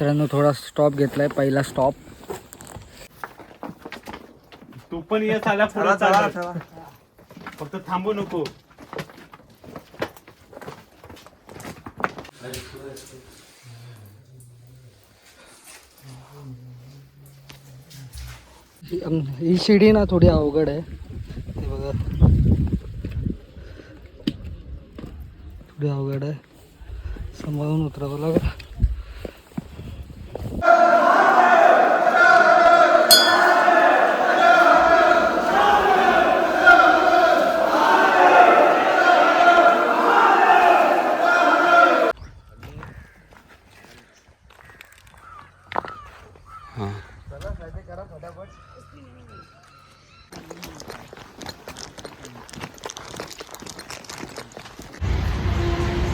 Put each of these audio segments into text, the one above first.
मित्रांनो थोडा स्टॉप घेतलाय पहिला स्टॉप तू पण ये चाला पुढे चाल फक्त थांबू नको. ही शिडी ना थोडी अवघड आहे. हे बघा. थोडी अवघड आहे. सांभाळून उतरावं लागेल. Yeah.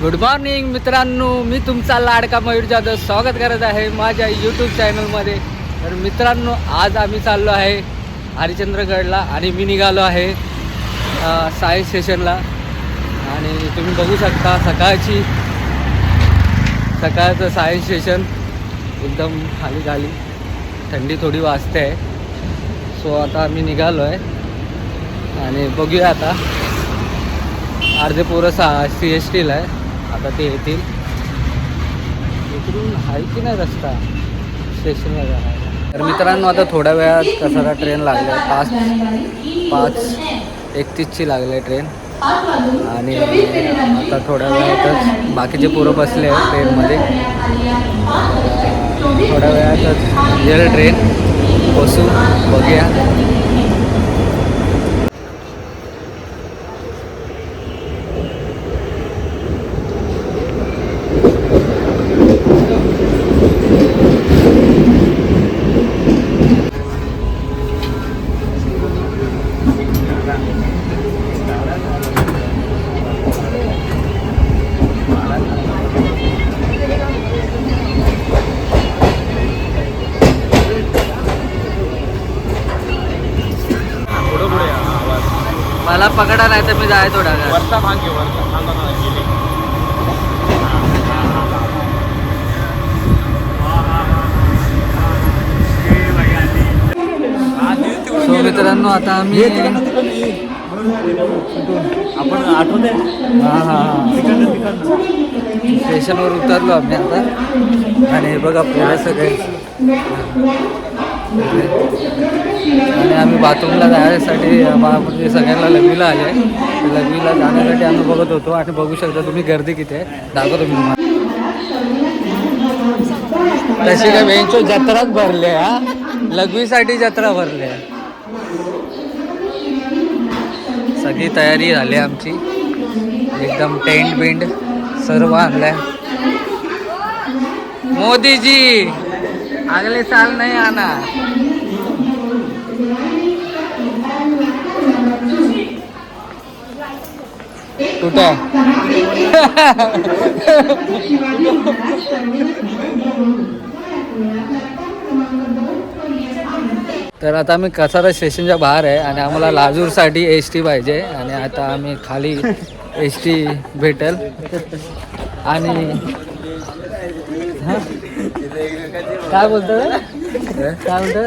गुड मॉर्निंग मित्रांनो. मी तुमचा लाडका मयूर जाधव स्वागत करत आहे माझ्या यूट्यूब चॅनलमध्ये तर मित्रांनो आज आम्ही चाललो आहे हरिश्चंद्रगडला आणि मी निघालो आहे साई सायन्स स्टेशनला. आणि तुम्ही बघू शकता सकाळची सकाळचं सायन्स स्टेशन एकदम खाली खाली. थंडी थोडी वाजते. आहे सो आता आम्ही निघालो आहे. आणि बघूया आता. अर्धे पोरं सा सी एस टीला आहे. आता ते येतील. इकडून आहे की नाही रस्ता? स्टेशनला जायला तर मित्रांनो आता थोड्या वेळात कसारा ट्रेन लागले? पाच पाच एकतीसची लागले ट्रेन आणि आता थोड्या वेळातच बाकीचे पोरं बसले आहेत ट्रेनमध्ये थोड्या वेळातच येईल ट्रेन बसू बघूया पुढे पुढे या, आवाज. मला पकडा नाही तर मी जाय थोडा. वरचा भाग घे वरचा. भाग. सो मित्रांनो आता आम्ही आपण आठवते हां हां स्टेशनवर उतरलो आम्ही आता. आणि हे बघा पोरं सगळे. आणि आम्ही बाथरूमला जाण्यासाठी आम्हा- म्हणजे सगळ्यांना लग्नीला आले तर लग्नीला जाण्यासाठी आम्ही बघत होतो आणि बघू शकता तुम्ही गर्दी किती आहे. दाखवतो मी तुम्हाला. तशी काय बेंचो जत्राच भरले हा? लघवीसाठी जत्रा भरले. सगळी तयारी झाली आमची. एकदम टेंट बिंट सर्व आणलंय. मोदीजी आगले साल नाही आना कुठे तर आता आम्ही कसारा स्टेशनच्या बाहेर आहे आणि आम्हाला लाजूरसाठी एस टी पाहिजे आणि आता आम्ही खाली एस टी भेटेल. आणि हा? काय बोलतो काय बोलतो.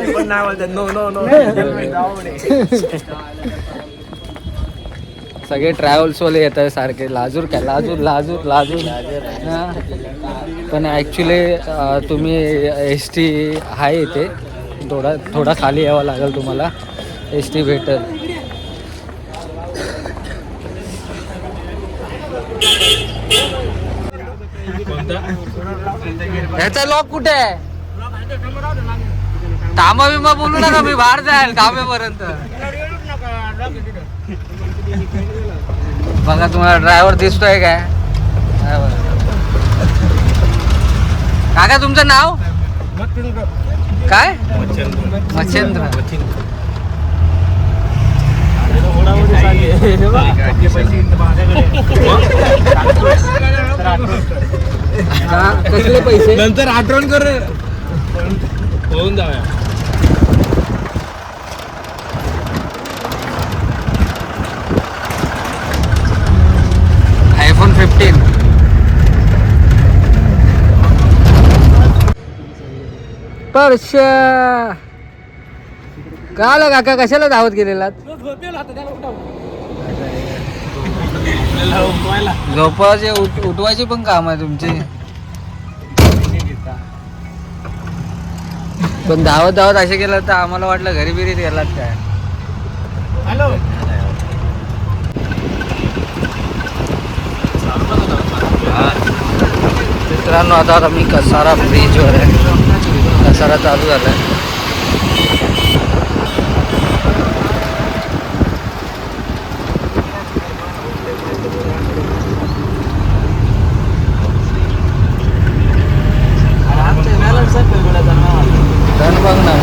सगळे ट्रॅव्हल्सवाले येत आहे सारखे. लाजूर काय? लाजूर लाजूर लाजूर. पण ॲक्च्युली तुम्ही एस टी आहे इथे. थोडा थोडा खाली यावं लागेल तुम्हाला. एस टी भेटेल. ह्याचा लॉक कुठे आहे? थांबा बिंबा बोलू नका मी बाहेर जाईल कामेपर्यंत. बघा तुम्हाला ड्रायव्हर दिसतोय काय? हा. काका तुमचं नाव? काय? मच्छेंद्र. का कसले पैसे? नंतर आठवण कर. होऊन जाऊया. स्पर्श. का आलं काका कशाला धावत गेलेलात? झोपायचे उठ उठवायचे पण काम आहे तुमचे. पण धावत धावत असे गेलं तर आम्हाला वाटलं घरी बिरीत गेलात काय. हॅलो. मित्रांनो आता आम्ही कसारा ब्रिजवर आहे. कसारा चालू झालाय धन बघ ना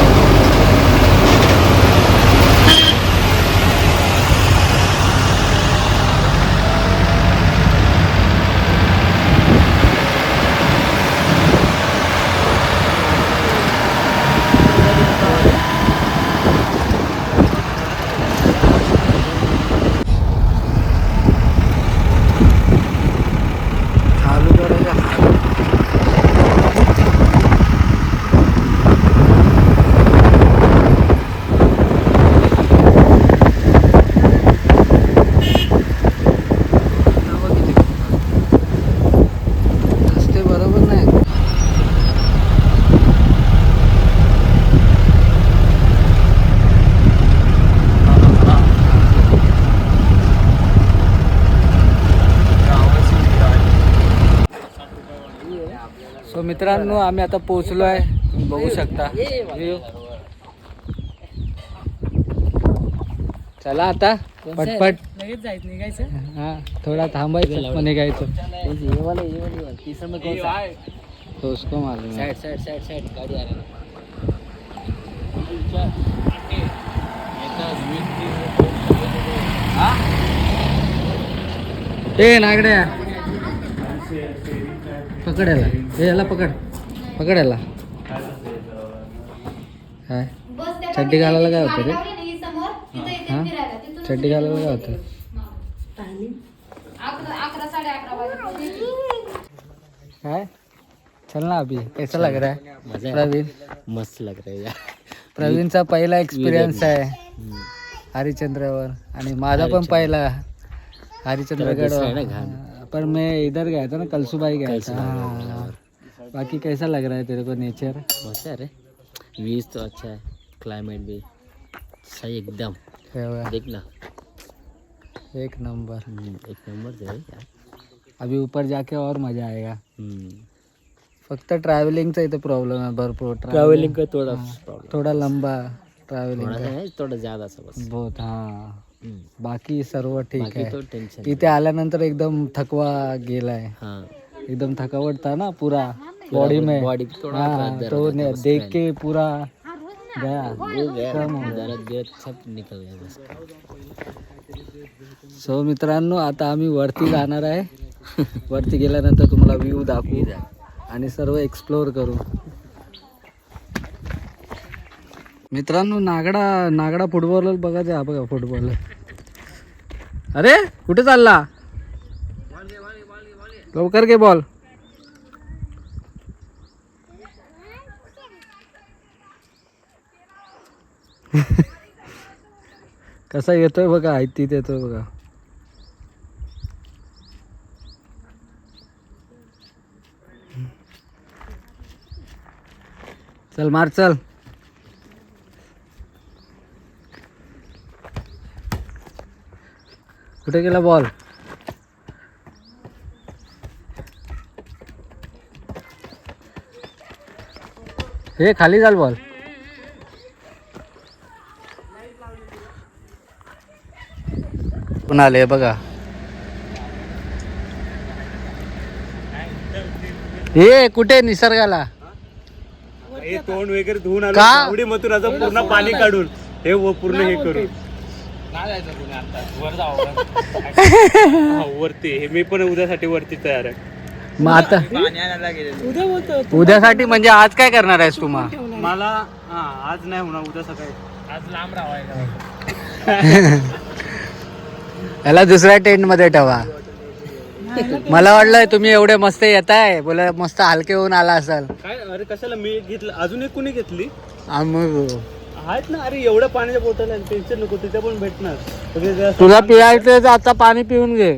चालू करायचं रस्ते बरोबर नाही सो मित्रांनो आम्ही आता पोहोचलो आहे. तुम्ही बघू शकता. चला आता. पटपट. लगेच जायच निघायचं? हा थोडा थांबायचं पण निघायचं. तो उसको मालूम है साइड साइड साइड साइड गाड़ी आ रही ए नागड्या. पकड याला. ए याला पकड. पकड याला. काय चड्डी घालायला काय होतं रे? हा? चड्डी घालायला काय होतं? काय चल ना अभी. कैसा लग रहा है? प्रवीण? मस्त लग रहा है यार. प्रवीणचा पहिला एक्सपिरियन्स आहे. हरिश्चंद्रवर आणि माझा पण पहिला. हरिश्चंद्रगड दुसरा है ना हाँ, पर मैं इधर गया था ना कलसुबाई गया था। हाँ। बाकी कैसा लग रहा है तेरे को नेचर मस्त है रे। व्यूज तो अच्छा है क्लाइमेट भी सही एकदम। देख ना। एक नंबर। एक नंबर यार। अभी ऊपर जाके और मजा आएगा। हम्म. फक्त ट्रॅव्हलिंगचा इथे प्रॉब्लेम आहे भरपूर ट्रैवलिंग का थोड़ा हाँ. थोडा लंबा ट्रॅव्हलिंग थोड़ा है ज्यादा सा बस। बहुत हा. बाकी सर्व ठीक आहे. इथे आल्यानंतर एकदम थकवा गेलाय. हाँ. एकदम थकावट था ना पूरा. बॉडी में. बॉडी तो देख। के पूरा गया. कम हो सब निकल गया सो मित्रांनो आता आम्ही वरती जाणार आहे. वरती गेल्यानंतर तुम्हाला व्ह्यू दाखवू आणि सर्व एक्सप्लोअर करू. मित्रांनो नागडा नागडा फुटबॉल बघायचं हा बघा फुटबॉल अरे कुठे चालला? लवकर घे बॉल कसा येतोय बघा आयतीत येतोय बघा. चल मार चल. कुठे गेला बॉल? हे खाली चाल बॉल. पुन्हा आले बघा. हे कुठे निसर्गाला? हे तोंड वगैरे धुवून आलो का? आवडी मथुराचं पूर्ण पाणी काढून. हे व पूर्ण हे करून. हा, वरती. हे मी पण उद्यासाठी वरती तयार आहे. मग आता? उद्या बोलतो उद्यासाठी म्हणजे आज काय करणार आहेस तू मग? मला हा आज नाही होणार उद्या सकाळी. आज लांब राहायला याला दुसऱ्या टेंटमध्ये ठेवा. मला वाटलं तुम्ही एवढे मस्त येत आहे बोला मस्त हलके होऊन आला असाल. काय अरे कशाला मी घेतलं? अजून एक कोणी घेतली? आहेत ना अरे एवढं पाण्याच्या बॉटल आहे टेन्शन नको तिथे पण भेटणार. म्हणजे जरा- तुला पियायचं तर आता पाणी पिऊन घे.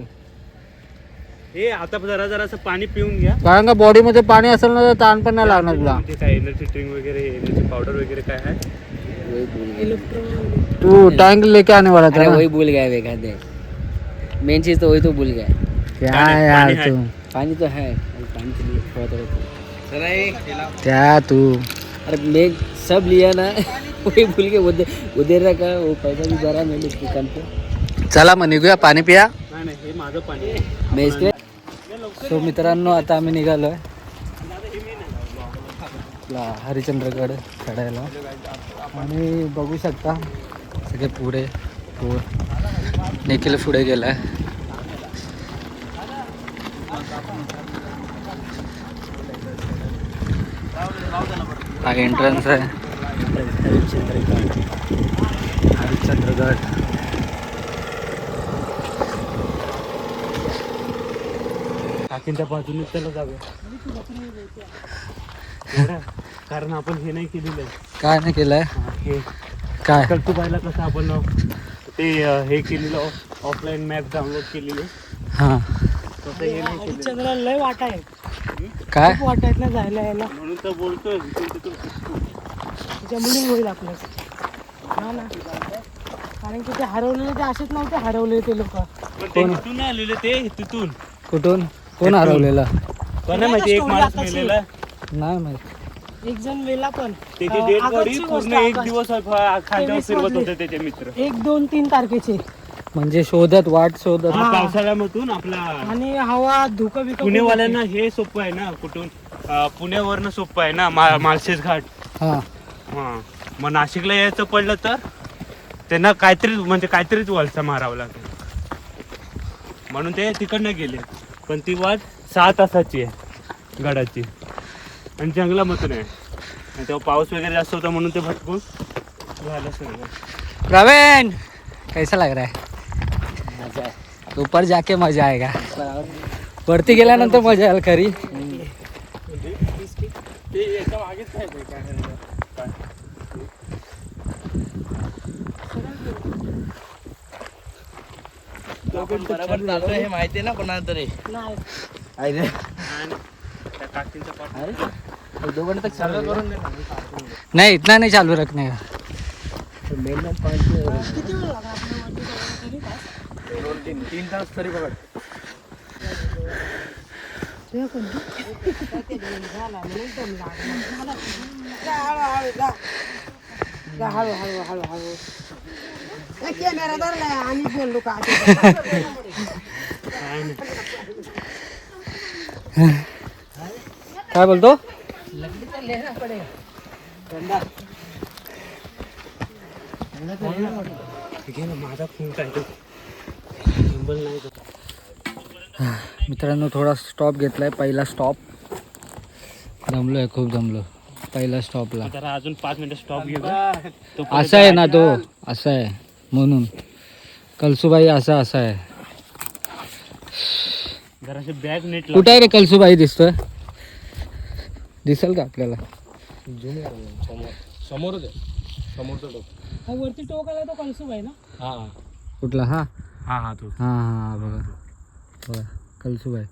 हे आता जरा जरा असं पाणी पिऊन घ्या. कारण का बॉडी मध्ये पाणी असेल ना तर ताण पण नाही लागणार तुला. म्हणजे काय एनर्जी ड्रिंक वगैरे एनर्जी पावडर वगैरे काय आहे? तू टँक लेके आने वाला था अरे ना? वही भूल गया वे कहते मेन चीज तो वही तो भूल गया क्या पाणी- यार पाणी. तू? पानी तो है पानी के लिए थोड़ा थोड़ा क्या तू? अरे मैं सब लिया ना। वही भूल के उधर उधर रखा वो पैसा भी भरा मैंने दुकान पे। चला मग निघूया पाणी पिया. नाही नाही हे माझं पाणी आहे. मैं इसके सो मित्रांनो आता आम्ही निघालोय. आपला हरिश्चंद्रगड चढायला. आणि बघू शकता सगळे पुढे. निखिल पुढे गेलाय. हा एंट्रन्स आहे हरिश्चंद्रगड काकींच्या बाजूने चला जाऊया? कारण आपण हे नाही केलेलं आहे. काय नाही केलंय? हा, हे काय? कल्टू पाहिला कसं आपण ते हे केलेलं ऑफलाईन मॅप डाउनलोड केलेले हां. तसं हे नाही लय वाटा आहे. काय? खूप वाटा आहेत ना जायला यायला. म्हणून तर बोलतोय तिथून. त्याच्यामुळे होईल आपलं हा ना. कारण की ते हरवलेले ते असेच नव्हते हरवले ते लोक. पण ते इथून नाही आलेले ते तिथून कुठून? कोण हरवलेला? नाही माहिती एक story माणूस. मेलेला. नाही माहीत. एक जण मेला पण. त्याची डेड बॉडी पूर्ण एक. दिवस खांद्यावर फिरवत. होते त्याचे मित्र. एक दोन तीन तारखेचे. म्हणजे शोधत वाट शोधत. हा, पावसाळ्यामधून आपला आणि हवा धुकं बिकं पुणेवाल्यांना हे सोपं आहे ना कुठून? अं, पुण्यावरनं सोपं आहे ना मा- माळशेज घाट. हा. हा. मग नाशिकला यायचं पडलं तर? त्यांना काहीतरी म्हणजे काहीतरीच वलसा मारावं लागेल. म्हणून ते तिकडनं गेले. पण ती वाट सहा तासाची आहे गडाची. आणि जंगलामधून आहे. आणि तेव्हा पाऊस वगैरे जास्त होता म्हणून ते भटकून झालं सगळं. प्रवीण कैसा लग रहा है? ऊपर जाके मजा आएगा. वरती गेल्यानंतर मजा येईल खरी. बराबर चालू हे माहिती ना कोणाला तरी नहीं इतना नहीं चालू रखने का? तरी हळूहळू हळूहळू, कॅमेरा धरलाय आणि बोललो का काय बोलतो माझा फोन काय तो नंबर नाही तो. मित्रांनो थोडा स्टॉप घेतलाय पहिला स्टॉप जमलोय खूप जमलो. पहिला स्टॉपला जरा अजून पाच मिनिटं स्टॉप तो परत असा आहे ना तो असा आहे. म्हणून. कलसुबाई असा असा आहे. जराशी बॅग नीट कुठे आहे रे कलसुबाई? दिसतोय? दिसेल का आपल्याला? हा, वरती टोकाला तो कलसूब आहे ना कुठला? हा. हा हा तो हा हा बघा. बघा कलसुबाई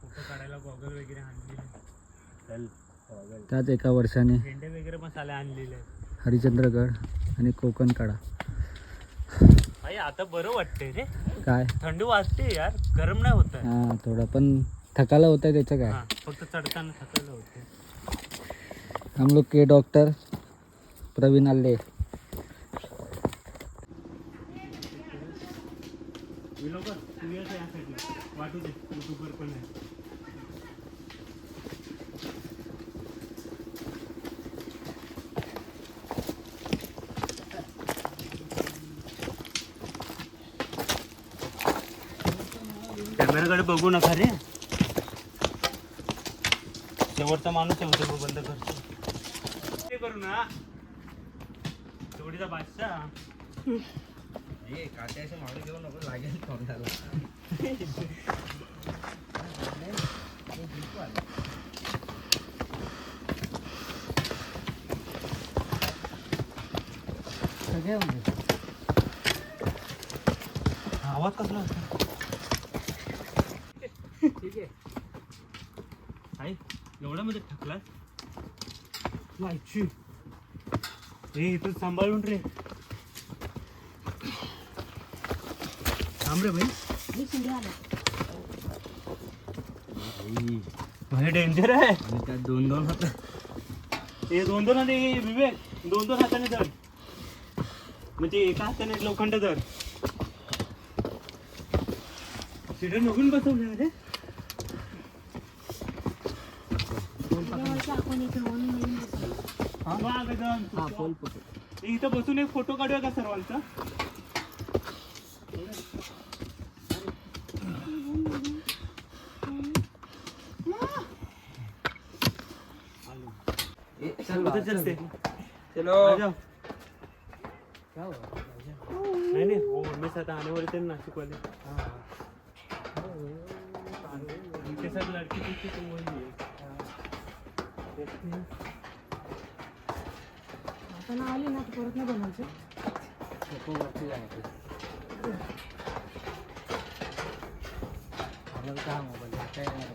फोटो काढायला गॉगल वगैरे आणलेले. चल गॉगल. त्यात एका वर्षाने झेंडे वगैरे मसाले आणलेले. हरिश्चंद्रगड आणि कोकण कडा आई आता बरं वाटतंय रे. काय? थंडी वाजते यार. गरम नाही होत आहे. हा थोडा पण थकाला होत आहे त्याचं काय? हा फक्त चढताना थकायला होते हम लोग के डॉक्टर प्रवीण आल्ले विलोकर तू ये या पाठवू दे युट्यूबवर पण आहे. कॅमेराकडे बघू नका रे. शेवटचा माणूस आहे होतो बंद करतो. ते करू ना. तेवढीचा बादशाह. सगळे म्हणजे. आवाज कसला? होता ठीक आहे. आई एवढ्या मध्ये म्हणजे ठकला वायची हे इथं सांभाळून रे. थांब रे भाई भाई डेंजर आहे त्यात दोन दोन होतं. हे दोन दोन हे विवेक दोन दोन हाताने धर. म्हणजे एका हाताने लोखंड धर. शिडे नवीन बसवले रे. वा, गजानन. पोल पकड. इथं बसून एक फोटो काढूया का सर्वांचा उधर चलते चलो आ जाओ. क्या हुआ? नाही नाही हो मम्मी साथ आने वाले थे ना नासिक वाले उनके साथ लड़की थी थी, तो वही है नको वरती जायचं आम्हाला काय मोबाईल काय नाही.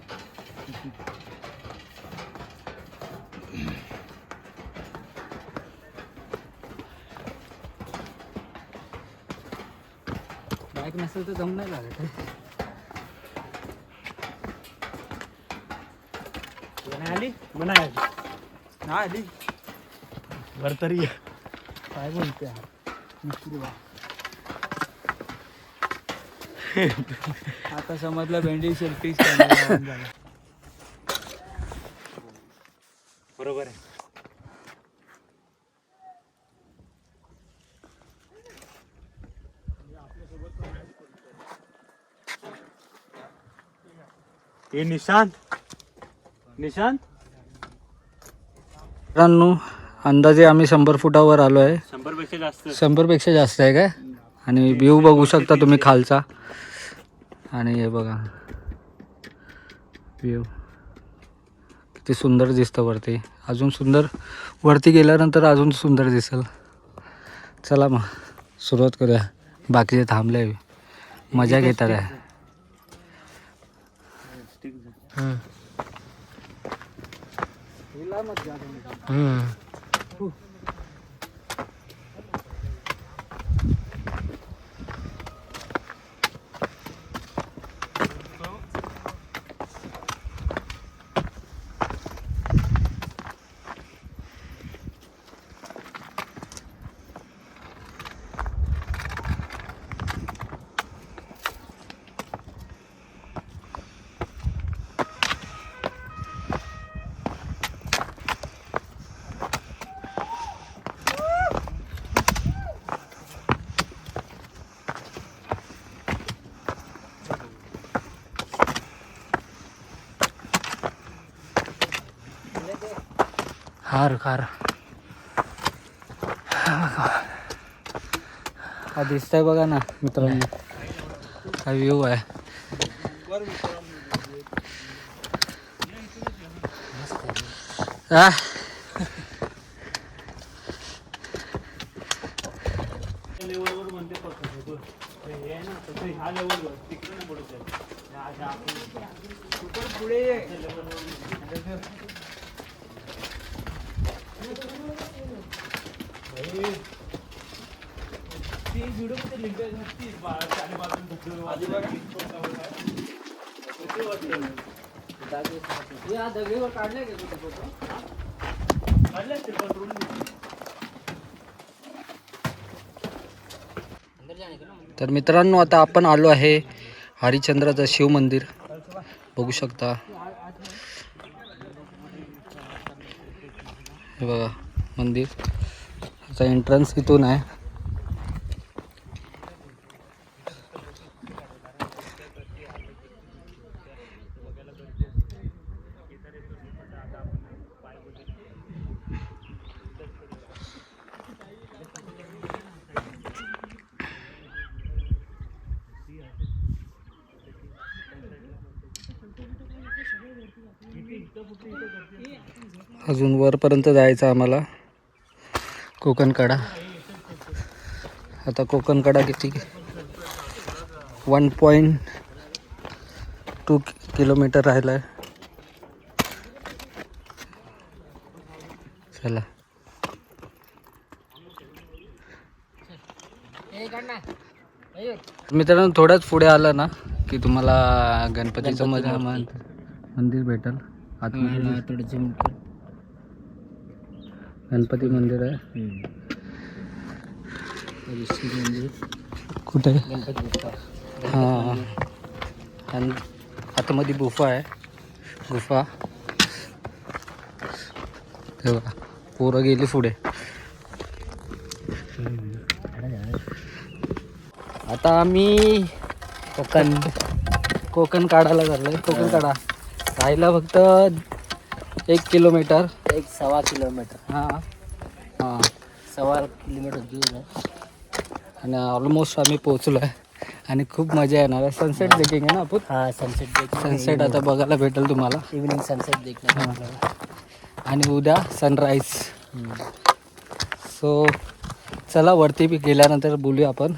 बाईक नसेल तर जम नाही लागत. आली? म्हणा आली. ना आली. वर तरी ये. काय बोलते मिस्त्री बा आता समजलं भेंडी सेल्फी बरोबर हे निशांत. निशांत? मित्रांनो अंदाजे आम्ही शंभर फुटावर आलो आहे. शंभरपेक्षा जास्त. शंभरपेक्षा जास्त आहे काय? आणि व्ह्यू बघू शकता तुम्ही खालचा. आणि हे बघा. व्ह्यू किती सुंदर दिसतं वरती. अजून सुंदर वरती गेल्यानंतर अजून सुंदर दिसेल. चला मग सुरुवात करूया. बाकीचे थांबले. मजा घेतात आहे हार खार हा दिसतंय बघा ना मित्रांनो. हा व्ह्यू आहे आ, लेवलवर म्हणते फक्त हे बघ. हे आहे ना तसं ह्या लेवलवर तिकडे नाही पडत आहे. ह्या अशा आपण- ती व्हिडिओमध्ये लिंक आहे ना, ती बा- चारी बाजून धबधबे वाजतात. किती वाजतं? या दगडीवर काढले का कुठे फोटो काढले असतील पण रोडून दिसले. तर मित्रांनो आता आपण आलो आहे हरिश्चंद्राचं शिव मंदिर. बघू शकता. हे बघा मंदिर. त्याचा एंट्रन्स इथून आहे. अजून वरपर्यंत जायचं आम्हाला. कोकणकडा आता कोकणकडा किती? वन पॉईंट टू किलोमीटर राहिला आहे चला. मित्रांनो थोडंच पुढे आलं ना की तुम्हाला गणपतीचं मन- मंदिर भेटल. आतमध्ये. थोडं कर गणपती मंदिर आहे. मंदिर कुठे? गणपती हां. आणि आतमध्ये गुफा आहे. गुफा. तेव्हा पोरं गेली पुढे. आता आम्ही कोकण कोकण काढायला चाललोय. कोकण काढा. राहिला फक्त एक किलोमीटर. एक सव्वा किलोमीटर. हां. हां. सव्वा किलोमीटर दूर आहे. आणि ऑलमोस्ट आम्ही पोचलो आहे आणि खूप मजा येणार आहे. सनसेट देखील आहे ना आपण? हा सनसेट देखना सनसेट आता बघायला भेटेल तुम्हाला. इव्हनिंग सनसेट आपल्याला. आणि उद्या सनराईज सो चला वरती बी गेल्यानंतर बोलूया आपण.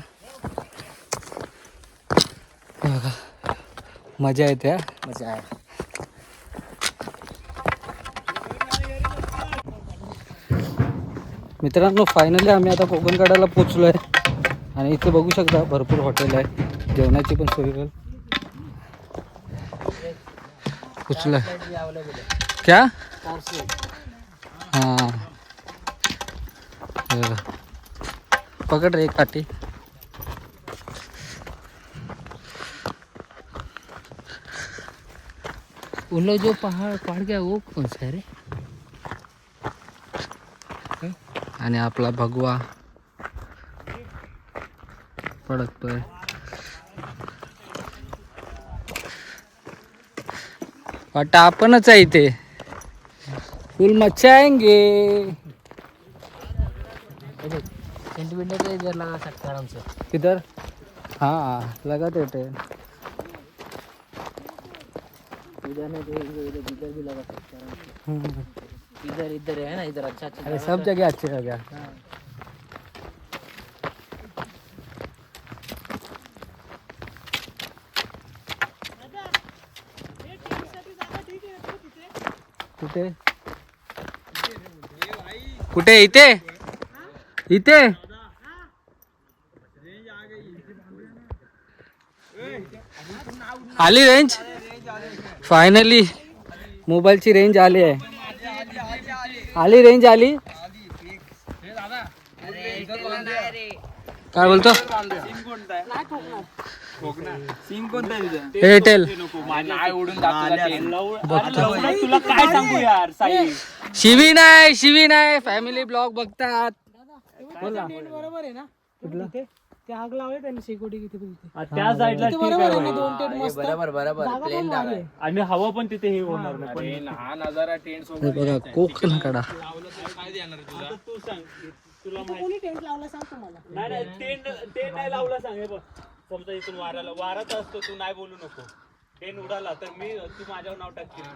बघा. मजा येते. मजा आहे. मित्रांनो फायनली आम्ही आता कोकणगडाला पोचलो आहे आणि इथे बघू शकता भरपूर हॉटेल आहे. जेवणाची पण सोय पोचलं क्या? हां. पकड रे एक काठी वो जो पहाड़ पहाड़ गया वो कौन सा है रे? आणि आपला भगवा पडकतोय वाटतं आपणच आहे इथे. फुल मच्छा का इधर लगा सकता है आराम से किधर हाँ लगा देते इधर नहीं तो इधर इधर इधर भी लगा सकता आराम से हम्म। इधर इधर है ना इधर अच्छा अच्छा अरे सब जगह अच्छी जगह कुठे कुठे इथे? इथे? आली रेंज फायनली मोबाईलची रेंज आली आहे. आली रेंज आली काय बोलतो एअरटेल तुला काय सांगू यार साई शिवी नाही शिवी नाही फॅमिली ब्लॉग बघतात बरोबर आहे ना कुठला ते आग लावले त्यांनी शेकोटी किती त्या साईडला ठीक बरोबर आहे आहे ना दोन टेंट मस्त. बराबर बराबर. प्लेन जागा. आणि हवा पण तिथे हे होणार नाही. पण हे बघा कोकण कडा तू सांग तुला कोणी टेंट लावला सांग तुम्हाला? नाही नाही टेंट टेंट नाही लावला सांग हे बघ. समजा इथून वाराला वारात असतो तू नाही बोलू नको. टेंट उडाला तर मी तू माझ्यावर नाव टाकशील.